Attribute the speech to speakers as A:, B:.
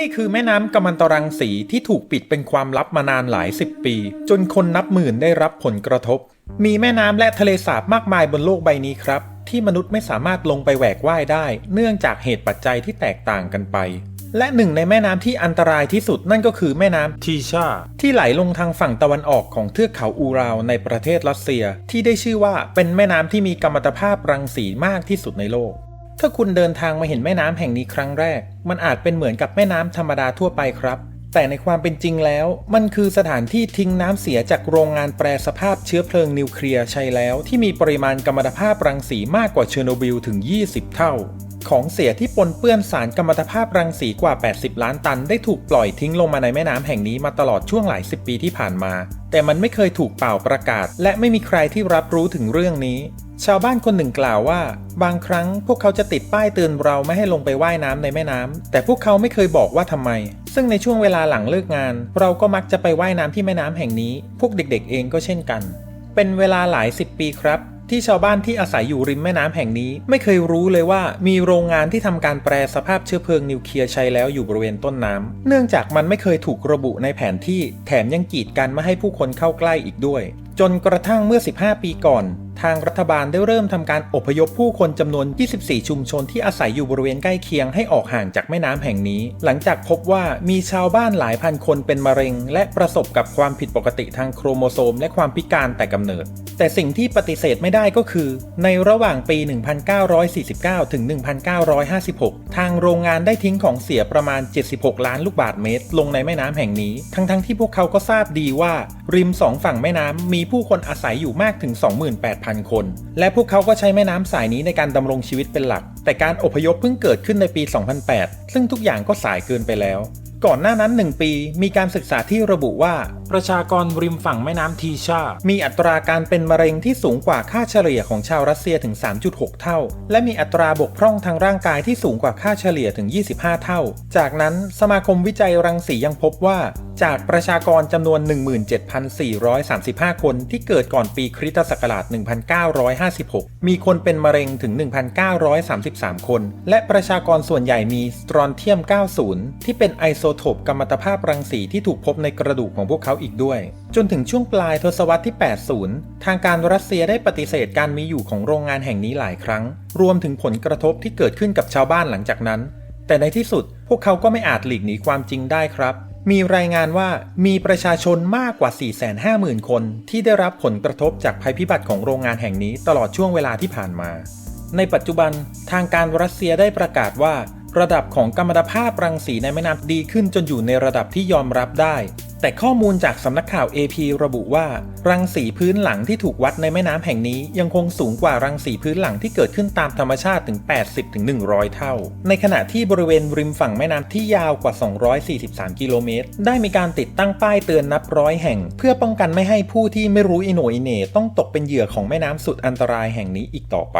A: นี่คือแม่น้ำกัมมันตรังสีที่ถูกปิดเป็นความลับมานานหลายสิบปี จนคนนับหมื่นได้รับผลกระทบ มีแม่น้ำและทะเลสาบมากมายบนโลกใบนี้ครับ ที่มนุษย์ไม่สามารถลงไปแหวกว่ายได้ เนื่องจากเหตุปัจจัยที่แตกต่างกันไป และหนึ่งในแม่น้ำที่อันตรายที่สุดนั่นก็คือแม่น้ำทีชา ที่ไหลลงทางฝั่งตะวันออกของเทือกเขาอูราวในประเทศรัสเซีย ที่ได้ชื่อว่าเป็นแม่น้ำที่มีกัมมันตภาพรังสีมากที่สุดในโลก ถ้าคุณเดินทางมาเห็นแม่น้ำแห่งนี้ครั้งแรก มันอาจเป็นเหมือนกับแม่น้ำธรรมดาทั่วไปครับ แต่ในความเป็นจริงแล้ว มันคือสถานที่ทิ้งน้ำเสียจากโรงงานแปรสภาพเชื้อเพลิงนิวเคลียร์ใช่แล้วที่มีปริมาณกัมมันตภาพรังสีมากกว่าเชอร์โนบิลถึง 20 เท่า ของเสียที่ปนเปื้อนสารกัมมันตภาพรังสีกว่า 80 ล้านตันได้ถูกปล่อยทิ้งลงมาในแม่น้ำแห่งนี้มาตลอดช่วงหลายสิบปีที่ผ่านมา แต่มันไม่เคยถูกเป่าประกาศ และไม่มีใครที่รับรู้ถึงเรื่องนี้ ชาวบ้านคนหนึ่งกล่าวว่า บางครั้งพวกเขาจะติดป้ายเตือนเราไม่ให้ลงไปว่ายน้ำในแม่น้ำแต่พวกเขาไม่เคยบอกว่าทำไม ซึ่งในช่วงเวลาหลังเลิกงาน เราก็มักจะไปว่ายน้ำที่แม่น้ำแห่งนี้ พวกเด็กๆ เองก็เช่นกัน เป็นเวลาหลายสิบปีครับ ที่ชาวบ้านที่อาศัยอยู่ริมแม่น้ำแห่งนี้ ไม่เคยรู้เลยว่ามีโรงงานที่ทำการแปรสภาพเชื้อเพลิงนิวเคลียร์ใช้แล้วอยู่บริเวณต้นน้ำเนื่องจากมันไม่เคยถูกระบุในแผนที่ แถมยังกีดกันไม่ให้ผู้คนเข้าใกล้อีกด้วย จนกระทั่งเมื่อ 15 ปีก่อน ทางรัฐบาลได้เริ่มทำการอพยพผู้คนจำนวน 24 ชุมชนที่อาศัยอยู่บริเวณใกล้เคียงให้ออกห่างจากแม่น้ำแห่งนี้ หลังจากพบว่ามีชาวบ้านหลายพันคนเป็นมะเร็ง และประสบกับความผิดปกติทางโครโมโซม และความพิการแต่กำเนิด แต่สิ่งที่ปฏิเสธไม่ได้ก็คือ ในระหว่างปี 1949 ถึง 1956 ทางโรงงานได้ทิ้งของเสียประมาณ 76 ล้านลูกบาศก์เมตร ลงในแม่น้ำแห่งนี้ ทั้งๆที่พวกเขาก็ทราบดีว่า ริมสองฝั่งแม่น้ำมีผู้คนอาศัยอยู่มากถึง 28,000คน และพวกเขาก็ใช้แม่น้ำสายนี้ในการดำรงชีวิตเป็นหลัก แต่การอพยพเพิ่งเกิดขึ้นในปี 2008 ซึ่งทุกอย่างก็สายเกินไปแล้ว ก่อนหน้านั้น 1 ปี มีการศึกษาที่ระบุว่า ประชากรริมฝั่งแม่น้ำทีชา มีอัตราการเป็นมะเร็งที่สูงกว่าค่าเฉลี่ยของชาวรัสเซียถึง 3.6 เท่า และมีอัตราบกพร่องทางร่างกายที่สูงกว่าค่าเฉลี่ยถึง 25 เท่า จากนั้นสมาคมวิจัยรังสียังพบว่า จากประชากรจำนวน 17,435 คนที่เกิดก่อนปีคริสตศักราช 1956 มีคนเป็นมะเร็งถึง 1,933 คน และประชากรส่วนใหญ่มีสตรอนเทียม 90 ที่เป็นไอโซโทปกัมมันตภาพรังสีที่ถูกพบในกระดูกของพวกเขาอีกด้วย จนถึงช่วงปลายทศวรรษที่ 80 ทางการรัสเซียได้ปฏิเสธการมีอยู่ของโรงงานแห่งนี้หลายครั้ง รวมถึงผลกระทบที่เกิดขึ้นกับชาวบ้านหลังจากนั้น แต่ในที่สุดพวกเขาก็ไม่อาจหลีกหนีความจริงได้ครับ มีรายงานว่ามีประชาชนมากกว่า 450,000 คน ที่ได้รับผลกระทบจากภัยพิบัติของโรงงานแห่งนี้ตลอดช่วงเวลาที่ผ่านมา ในปัจจุบันทางการรัสเซียได้ประกาศว่า ระดับของกัมมันตภาพรังสีในแม่น้ำดีขึ้นจนอยู่ในระดับที่ยอมรับได้ แต่ข้อมูลจากสำนักข่าว AP ระบุว่า รังสีพื้นหลังที่ถูกวัดในแม่น้ำแห่งนี้ยังคงสูงกว่ารังสีพื้นหลังที่เกิดขึ้นตามธรรมชาติถึง 80-100 เท่า ในขณะที่บริเวณริมฝั่งแม่น้ำที่ยาวกว่า 243 กิโลเมตร ได้มีการติดตั้งป้ายเตือนนับร้อยแห่ง เพื่อป้องกันไม่ให้ผู้ที่ไม่รู้อิโหนอิเหน่ต้องตกเป็นเหยื่อของแม่น้ำสุดอันตรายแห่งนี้อีกต่อไป